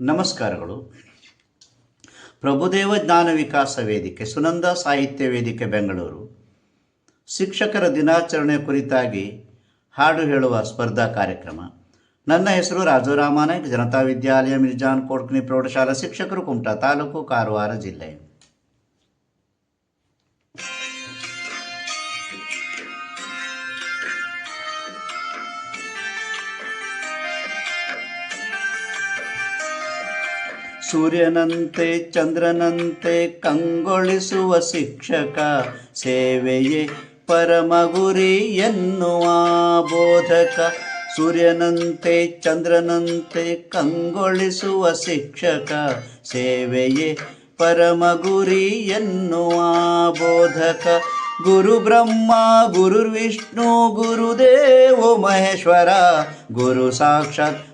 ನಮಸ್ಕಾರಗಳು. ಪ್ರಭುದೇವ ಜ್ಞಾನ ವಿಕಾಸ ವೇದಿಕೆ, ಸುನಂದ ಸಾಹಿತ್ಯ ವೇದಿಕೆ, ಬೆಂಗಳೂರು. ಶಿಕ್ಷಕರ ದಿನಾಚರಣೆ ಕುರಿತಾಗಿ ಹಾಡು ಹೇಳುವ ಸ್ಪರ್ಧಾ ಕಾರ್ಯಕ್ರಮ. ನನ್ನ ಹೆಸರು ರಾಜು ರಾಜುರಾಮಾನಾಯ್ಕ್ ಜನತಾ ವಿದ್ಯಾಲಯ ಮಿರ್ಜಾನ್ ಕೋಟ್ನಿ ಪ್ರೌಢಶಾಲಾ ಶಿಕ್ಷಕರು, ಕುಮಟಾ ತಾಲೂಕು, ಕಾರವಾರ ಜಿಲ್ಲೆ. ಸೂರ್ಯನಂತೆ, ಚಂದ್ರನಂತೆ ಕಂಗೊಳಿಸುವ ಶಿಕ್ಷಕ, ಸೇವೆಯೇ ಪರಮ ಗುರಿ ಎನ್ನುವ ಬೋಧಕ. ಸೂರ್ಯನಂತೆ, ಚಂದ್ರನಂತೆ ಕಂಗೊಳಿಸುವ ಶಿಕ್ಷಕ, ಸೇವೆಯೇ ಪರಮ ಗುರಿ ಎನ್ನುವ ಬೋಧಕ. ಗುರು ಬ್ರಹ್ಮ, ಗುರು ವಿಷ್ಣು, ಗುರುದೇವೋ ಮಹೇಶ್ವರ, ಗುರು ಸಾಕ್ಷಾತ್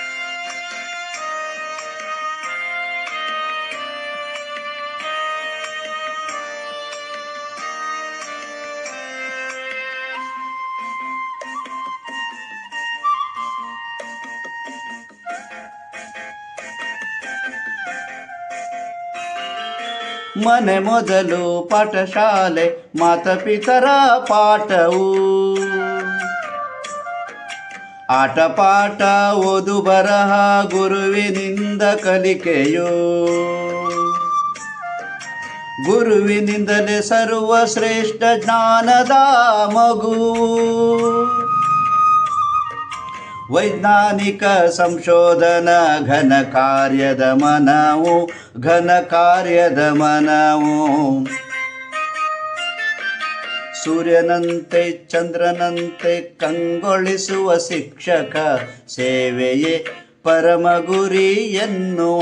ಮನೆ ಮೊದಲು ಪಾಠಶಾಲೆ, ಮಾತಪಿತರ ಪಾಠವು. ಆಟ ಪಾಠ ಓದು ಬರಹ ಗುರುವಿನಿಂದ ಕಲಿಕೆಯು. ಗುರುವಿನಿಂದಲೇ ಸರ್ವಶ್ರೇಷ್ಠ ಜ್ಞಾನದ ಮಗು. ವೈಜ್ಞಾನಿಕ ಸಂಶೋಧನ ಘನ ಕಾರ್ಯದ ಮನವು, ಘನ ಕಾರ್ಯದ ಮನವು. ಸೂರ್ಯನಂತೆ ಚಂದ್ರನಂತೆ ಕಂಗೊಳಿಸುವ ಶಿಕ್ಷಕ ಸೇವೆಯೇ ಪರಮ ಗುರಿ ಎನ್ನುವ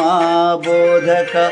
ಬೋಧಕ.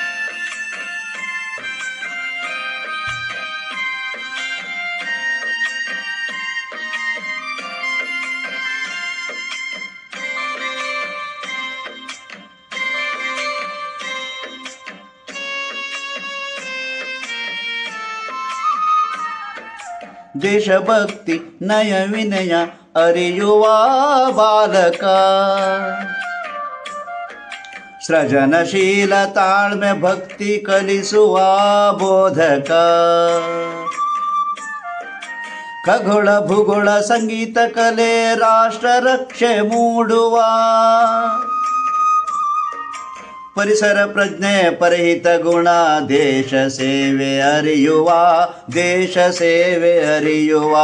देशभक्ति नय विनय अरियुवा बालका। सृजनशील ताळ्मे भक्ति कलिसु बोधक। खगुळूगुळगीत कले राष्ट्र रक्षे मूडुवा। ದೇಶ ಸೇವೆ ಅರಿಯುವ ದೇಶ ಸೇವೆ ಅರಿಯುವ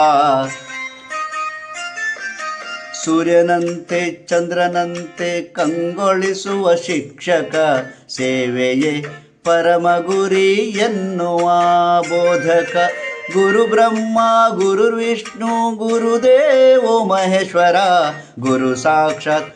ಸೂರ್ಯನಂತೆ ಚಂದ್ರನಂತೆ ಕಂಗೊಳಿಸುವ ಶಿಕ್ಷಕ ಸೇವೆಯೇ ಪರಮ ಗುರಿ ಎನ್ನುವ ಬೋಧಕ ಗುರು ಬ್ರಹ್ಮ ಗುರು ವಿಷ್ಣು ಗುರುದೇವೋ ಮಹೇಶ್ವರ ಗುರು ಸಾಕ್ಷಾತ್